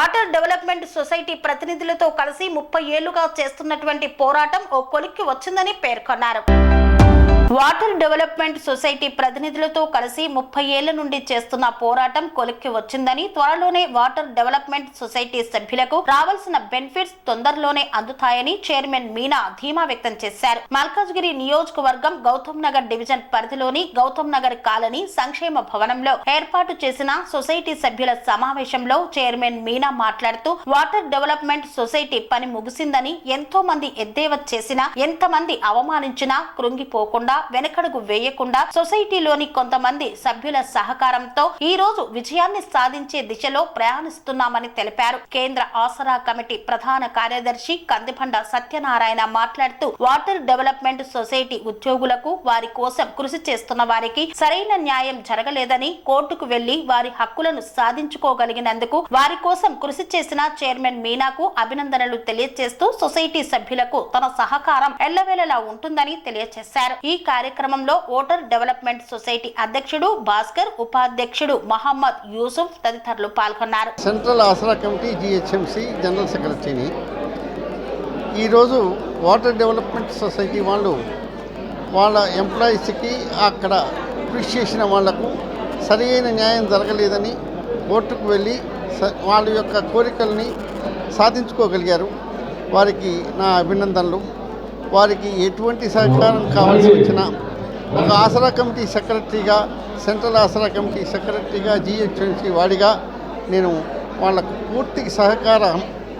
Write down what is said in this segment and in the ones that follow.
Water development society ప్రతినిధులతో కలిసి ముప్పై ఏళ్ళుగా చేస్తున్నటువంటి పోరాటం ఓ కొలిక్కి వచ్చిందని పేర్కొన్నారు. వాటర్ డెవలప్మెంట్ సొసైటీ ప్రతినిధులతో కలిసి ముప్పై ఏళ్ళ నుండి చేస్తున్న పోరాటం కొలిక్కి వచ్చిందని త్వరలోనే వాటర్ డెవలప్మెంట్ సొసైటీ సభ్యులకు రావాల్సిన బెనిఫిట్స్ తొందరలోనే అందుతాయని చైర్మన్ మీనా ధీమా వ్యక్తం చేశారు. మల్కాజ్గిరి నియోజకవర్గం గౌతమ్ నగర్ డివిజన్ పరిధిలోని గౌతమ్ నగర్ కాలనీ సంక్షేమ భవనంలో ఏర్పాటు చేసిన సొసైటీ సభ్యుల సమావేశంలో చైర్మన్ మీనా మాట్లాడుతూ వాటర్ డెవలప్మెంట్ సొసైటీ పని ముగిసిందని ఎంతో మంది ఎద్దేవా చేసినా ఎంతమంది అవమానించినా కృంగిపోకుండా వెనకడుగు వేయకుండా సొసైటీలోని కొంతమంది సభ్యుల సహకారంతో ఈ రోజు విజయాన్ని సాధించే దిశలో ప్రయాణిస్తున్నామని తెలిపారు. కేంద్ర ఆసరా కమిటీ ప్రధాన కార్యదర్శి కందిబండ సత్యనారాయణ మాట్లాడుతూ వాటర్ డెవలప్మెంట్ సొసైటీ ఉద్యోగులకు వారి కోసం కృషి చేస్తున్న వారికి సరైన న్యాయం జరగలేదని కోర్టుకు వెళ్ళి వారి హక్కులను సాధించుకోగలిగినందుకు వారి కోసం కృషి చేసిన చైర్మన్ మీనాకు అభినందనలు తెలియజేస్తూ సొసైటీ సభ్యులకు తన సహకారం ఎల్లవేళలా ఉంటుందని తెలియజేశారు. ఈ కార్యక్రమంలో ఓటర్ డెవలప్మెంట్ సొసైటీ అధ్యక్షుడు భాస్కర్ ఉపాధ్యక్షుడు మహమ్మద్ యూసుఫ్ తదితరులు పాల్గొన్నారు. Central Asara committee GHMC general సెక్రటరీని ఈరోజు వాటర్ డెవలప్మెంట్ సొసైటీ వాళ్ళు వాళ్ళ ఎంప్లాయీస్కి అక్కడ కృషి చేసిన వాళ్ళకు సరైన న్యాయం జరగలేదని కోర్టుకు వెళ్ళి స- వాళ్ళ యొక్క కోరికల్ని సాధించుకోగలిగారు. వారికి నా అభినందనలు. వారికి ఎటువంటి సహకారం కావాల్సి వచ్చినా ఒక ఆసరా కమిటీ సెక్రటరీగా సెంట్రల్ ఆసరా కమిటీ సెక్రటరీగా జిహెచ్ఎంసి వాడిగా నేను వాళ్ళకు పూర్తి సహకారం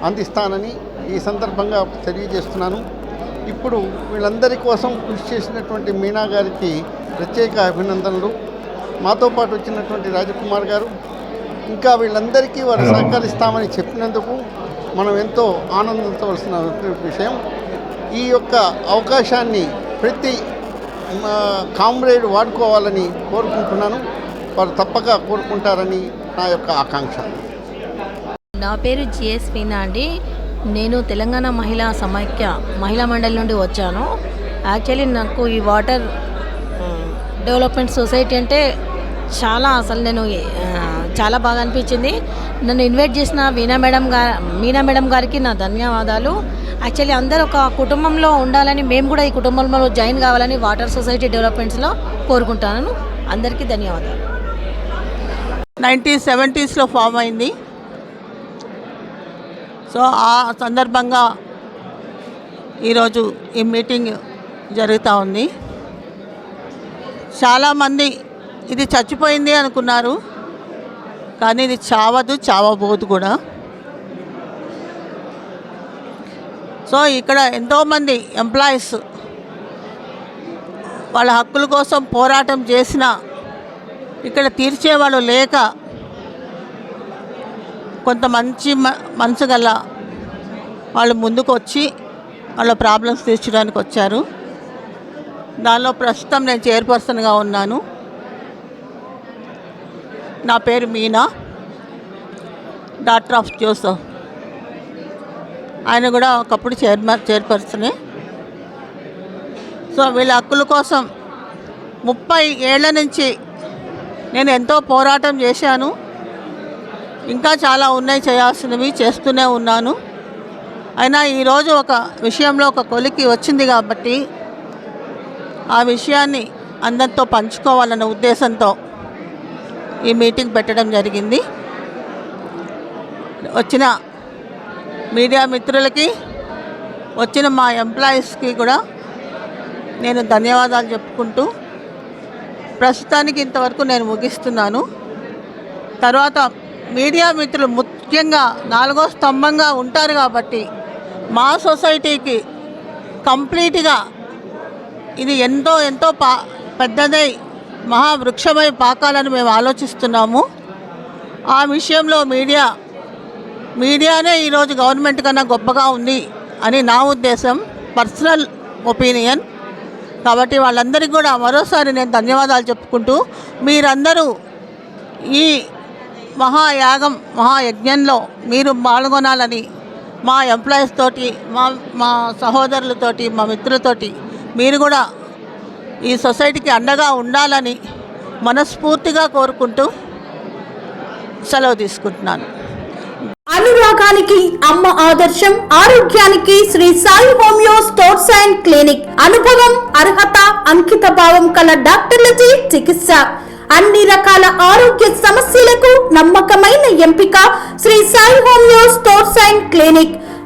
అందిస్తానని ఈ సందర్భంగా తెలియజేస్తున్నాను. ఇప్పుడు వీళ్ళందరి కోసం కృషి చేసినటువంటి మీనా గారికి ప్రత్యేక అభినందనలు. మాతో పాటు వచ్చినటువంటి రాజకుమార్ గారు ఇంకా వీళ్ళందరికీ వారు సహకరిస్తామని చెప్పినందుకు మనం ఎంతో ఆనందించవలసిన విషయం. ఈ యొక్క అవకాశాన్ని ప్రతి కామ్రేడ్ వాడుకోవాలని కోరుకుంటున్నాను. వారు తప్పక కోరుకుంటారని నా యొక్క ఆకాంక్ష. నా పేరు జిఎస్ మీనా అండి. నేను తెలంగాణ మహిళా సమైక్య మహిళా మండలి నుండి వచ్చాను. యాక్చువల్లీ నాకు ఈ వాటర్ డెవలప్మెంట్ సొసైటీ అంటే చాలా అసలు నేను చాలా బాగా అనిపించింది. నన్ను ఇన్వైట్ చేసిన వీణా మేడం గారు మీనా మేడం గారికి నా ధన్యవాదాలు. యాక్చువల్లీ అందరూ ఒక కుటుంబంలో ఉండాలని మేము కూడా ఈ కుటుంబంలో జాయిన్ కావాలని వాటర్ సొసైటీ డెవలప్మెంట్స్లో కోరుకుంటాను. అందరికీ ధన్యవాదాలు. నైన్టీన్ సెవెంటీస్లో ఫామ్ అయింది. సో ఆ సందర్భంగా ఈరోజు ఈ మీటింగ్ జరుగుతూ ఉంది. చాలామంది ఇది చచ్చిపోయింది అనుకున్నారు. కానీ ఇది చావదు చావబోదు కూడా. సో ఇక్కడ ఎంతోమంది ఎంప్లాయీస్ వాళ్ళ హక్కుల కోసం పోరాటం చేసిన ఇక్కడ తీర్చేవాళ్ళు లేక కొంత మంచి మ- మనసు గల వాళ్ళు ముందుకు వచ్చి వాళ్ళ ప్రాబ్లమ్స్ తీర్చడానికి వచ్చారు. దానిలో ప్రస్తుతం నేను చైర్పర్సన్గా ఉన్నాను. నా పేరు మీనా. డాక్టర్ ఆఫ్ జోసఫ్ ఆయన కూడా ఒకప్పుడు చైర్మన్ చైర్పర్సనే సో వీళ్ళ హక్కుల కోసం ముప్పై ఏళ్ళ నుంచి నేను ఎంతో పోరాటం చేశాను. ఇంకా చాలా ఉన్నాయి చేయాల్సినవి చేస్తూనే ఉన్నాను. అయినా ఈరోజు ఒక విషయంలో ఒక కొలికి వచ్చింది కాబట్టి ఆ విషయాన్ని అందరితో పంచుకోవాలన్న ఉద్దేశంతో ఈ మీటింగ్ పెట్టడం జరిగింది. వచ్చిన మీడియా మిత్రులకి వచ్చిన మా ఎంప్లాయీస్కి కూడా నేను ధన్యవాదాలు చెప్పుకుంటూ ప్రస్తుతానికి ఇంతవరకు నేను ముగిస్తున్నాను. తర్వాత మీడియా మిత్రులు ముఖ్యంగా నాలుగో స్తంభంగా ఉంటారు కాబట్టి మా సొసైటీకి కంప్లీట్గా ఇది ఎంతో ఎంతో పా పెద్దదై మహావృక్షమై పాకాలని మేము ఆలోచిస్తున్నాము. ఆ విషయంలో మీడియా మీడియానే ఈరోజు గవర్నమెంట్ కన్నా గొప్పగా ఉంది అని నా ఉద్దేశం పర్సనల్ ఒపీనియన్. కాబట్టి వాళ్ళందరికీ కూడా మరోసారి నేను ధన్యవాదాలు చెప్పుకుంటూ మీరందరూ ఈ మహాయాగం మహాయజ్ఞంలో మీరు పాల్గొనాలని మా ఎంప్లాయీస్ తోటి మా మా సహోదరులతోటి మా మిత్రులతోటి మీరు కూడా ఈ సొసైటీకి అండగా ఉండాలని మనస్ఫూర్తిగా కోరుకుంటూ సెలవు తీసుకుంటున్నాను. అను అమ్మ ఆదర్శం ఆరోగ్యానికి Sri Sai homeo stores and clinic అనుభవం అర్హత అంకిత భావం కల డాక్టర్లచే చికిత్స. అన్ని రకాల ఆరోగ్య సమస్యలకు నమ్మకమైన ఎంపిక Sri Sai homeo stores and clinic.